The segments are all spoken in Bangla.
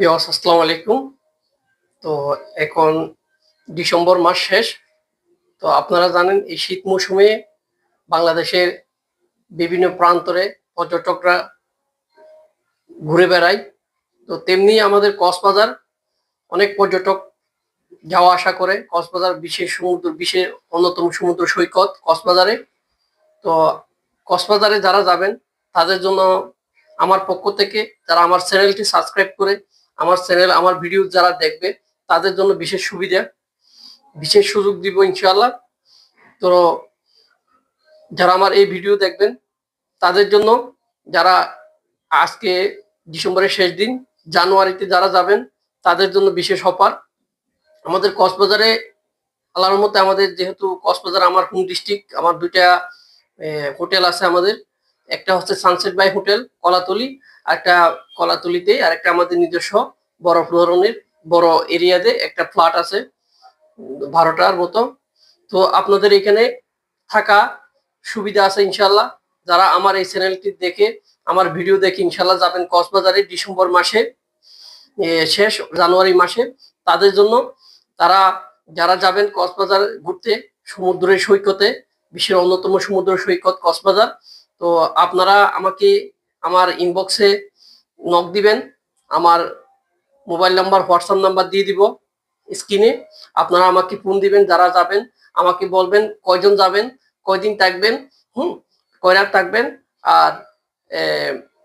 বিয়াস, আসসালামু আলাইকুম। তো এখন ডিসেম্বর মাস শেষ। তো আপনারা জানেন, এই শীত মৌসুমে বাংলাদেশের বিভিন্ন প্রান্তরে পর্যটকরা ঘুরে বেড়ায়। তো তেমনি আমাদের কক্সবাজার, অনেক পর্যটক যাওয়া আসা করে। কক্সবাজার বিশেষ সমুদ্র, বিশেষ অন্যতম সমুদ্র সৈকত কক্সবাজারে। তো কক্সবাজারে যারা যাবেন, তাদের জন্য আমার পক্ষ থেকে, যারা আমার চ্যানেলটি সাবস্ক্রাইব করে আমার চ্যানেল, আমার ভিডিও যারা দেখবে, তাদের জন্য বিশেষ সুবিধা। বিশেষ সুযোগ দিব ইনশাল্লাহ তো যারা আমার এই ভিডিও দেখবেন, তাদের জন্য যারা আজকে ডিসেম্বরের শেষ দিন, জানুয়ারিতে যারা যাবেন, তাদের জন্য বিশেষ অফার। আমাদের কক্সবাজারে, আল্লাহর মতে আমাদের যেহেতু কক্সবাজার আমার হোম ডিস্ট্রিক্ট আমার দুইটা হোটেল আছে আমাদের। একটা হচ্ছে সানসেট বাই হোটেল কলাতলি। একটা কলাতলিতে আর একটা আমাদের নিজস্ব বড় ধরনের বড় এরিয়াতে একটা ফ্ল্যাট আছে, বারোটার মতো। তো আপনাদের এখানে থাকা সুবিধা আছে ইনশাল্লাহ। যারা আমার এই চ্যানেলটি দেখে, আমার ভিডিও দেখে ইনশাল্লাহ যাবেন কক্সবাজারে ডিসেম্বর মাসে শেষ জানুয়ারি মাসে। তাদের জন্য তারা, যারা যাবেন কক্সবাজার ঘুরতে, সমুদ্রের সৈকতে, বিশ্বের অন্যতম সমুদ্র সৈকত কক্সবাজার, তো আপনারা আমাকে আমার ইনবক্সে নক দিবেন, আমার মোবাইল নাম্বার হোয়াটসঅ্যাপ নাম্বার দিয়ে দিব স্ক্রিনে আপনারা আমাকে ফোন দিবেন, যারা যাবেন, আমাকে বলবেন কয়জন যাবেন, কয়দিন থাকবেন, হুম কয় রাত থাকবেন, আর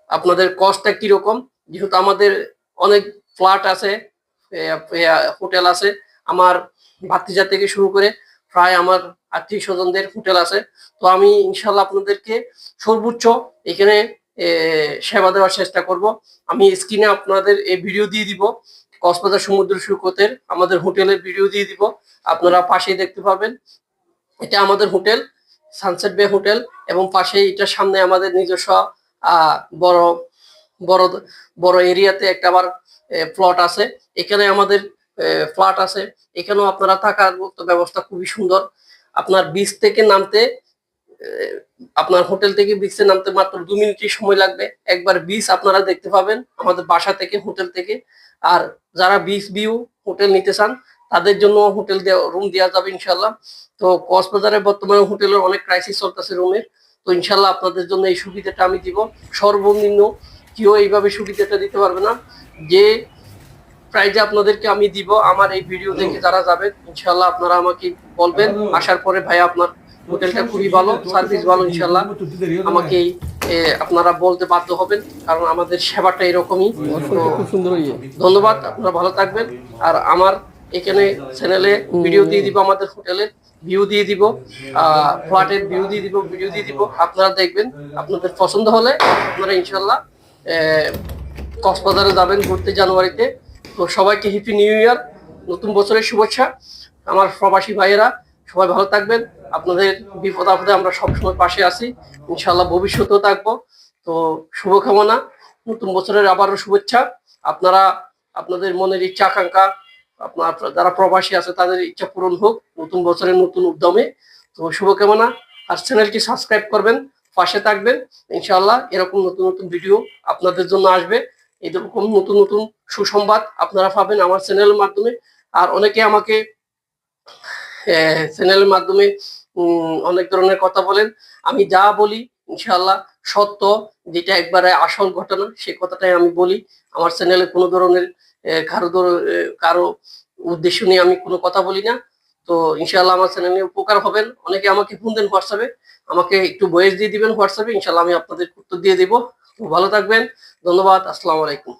আপনাদের কস্টটা কীরকম? যেহেতু আমাদের অনেক ফ্ল্যাট আছে হোটেল আছে, আমার ভাতিজা থেকে শুরু করে প্রায় আমার আত্মীয় স্বজনদের হোটেল আছে। তো আমি ইনশাল্লাহ আপনাদেরকে সর্বোচ্চ এখানে সেবা দেওয়ার চেষ্টা করব। আমি স্ক্রিনে আপনাদের এই ভিডিও দিয়ে দিব। কক্সবাজার সমুদ্র সৈকতের আমাদের হোটেলের ভিডিও দিয়ে দিব। আপনারা পাশেই দেখতে পাবেন এটা আমাদের হোটেল সানসেট বে হোটেল এবং পাশে এটার সামনে আমাদের নিজস্ব বড় বড় বড় এরিয়াতে একটা আবার প্লট আছে। এখানে আমাদের ফ্ল্যাট আছে। এখানেও আপনারা থাকার ব্যবস্থা খুবই সুন্দর। আপনার বিচ থেকে নামতে আপনার হোটেল থেকে বিচে নামতে মাত্র দু মিনিটের সময় লাগবে। একবার বিচ আপনারা দেখতে পাবেন, আমাদের বাসা থেকে, হোটেল থেকে। আর যারা বিচ ভিউ হোটেল নিতে চান, তাদের জন্য হোটেল দেওয়া, রুম দেওয়া যাবে ইনশাল্লাহ তো কক্সবাজারে বর্তমানে হোটেলের অনেক ক্রাইসিস চলতেছে রুমের। তো ইনশাল্লাহ আপনাদের জন্য এই সুবিধাটা আমি দিব। সর্বনিম্ন কেউ এইভাবে সুবিধাটা দিতে পারবে না। যে প্রাইজে আপনাদেরকে আমি দিব, আমার এই ভিডিও দেখে যারা যাবেন ইনশাল্লাহ আপনারা আমাকে বলবেন। আসার পরে ভাই আপনার হোটেলটা খুবই ভালো, সার্ভিস ভালো ইনশাল্লাহ আমাকে আপনারা বলতে বাধ্য হবেন, কারণ আমাদের সেবাটা এরকমই। ধন্যবাদ, আপনারা ভালো থাকবেন। আর আমার এখানে চ্যানেলে ভিডিও দিয়ে দিব আমাদের হোটেলের ভিউ দিয়ে দিব ফ্ল্যাটের ভিউ দিয়ে দিব ভিডিও দিয়ে দিব। আপনারা দেখবেন, আপনাদের পছন্দ হলে আপনারা ইনশাল্লাহ কক্সবাজারে যাবেন ঘুরতে জানুয়ারিতে। তো সবাইকে হ্যাপি নিউ ইয়ার নতুন বছরের শুভেচ্ছা। আমার প্রবাসী ভাইয়েরা সবাই ভালো থাকবেন। আপনাদের বিপদ আপদে আমরা সবসময় পাশে আছি। ইনশাল্লাহ ভবিষ্যতেও থাকব। তো শুভকামনা। নতুন বছরের আবারও শুভেচ্ছা। আপনারা, আপনাদের মনের ইচ্ছা আকাঙ্ক্ষা, আপনার যারা প্রবাসী আছে, তাদের ইচ্ছা পূরণ হোক। নতুন বছরের নতুন উদ্যমে। তো শুভকামনা। আর চ্যানেলটি সাবস্ক্রাইব করবেন, পাশে থাকবেন। ইনশাআল্লাহ এরকম নতুন নতুন ভিডিও আপনাদের জন্য আসবে। এরকম নতুন নতুন সুসংবাদ আপনারা পাবেন আমার চ্যানেলের মাধ্যমে। আর অনেকে আমাকে চ্যানেলের মাধ্যমে অনেক ধরনের কথা বলেন। আমি যা বলি ইনশাল্লাহ সত্য, যেটা একবারে আসল ঘটনা, সে কথাটাই আমি বলি। আমার চ্যানেলে কোনো ধরনের কারও কারও উদ্দেশ্য নিয়ে আমি কোনো কথা বলি না। তো ইনশাল্লাহ আমার চ্যানেলে উপকার হবেন। অনেকে আমাকে ফোন দেন হোয়াটসঅ্যাপে। আমাকে একটু ভয়েস দিয়ে দিবেন হোয়াটসঅ্যাপে। ইনশাল্লাহ আমি আপনাদের উত্তর দিয়ে দিব। ভালো থাকবেন। ধন্যবাদ। আসসালামু আলাইকুম।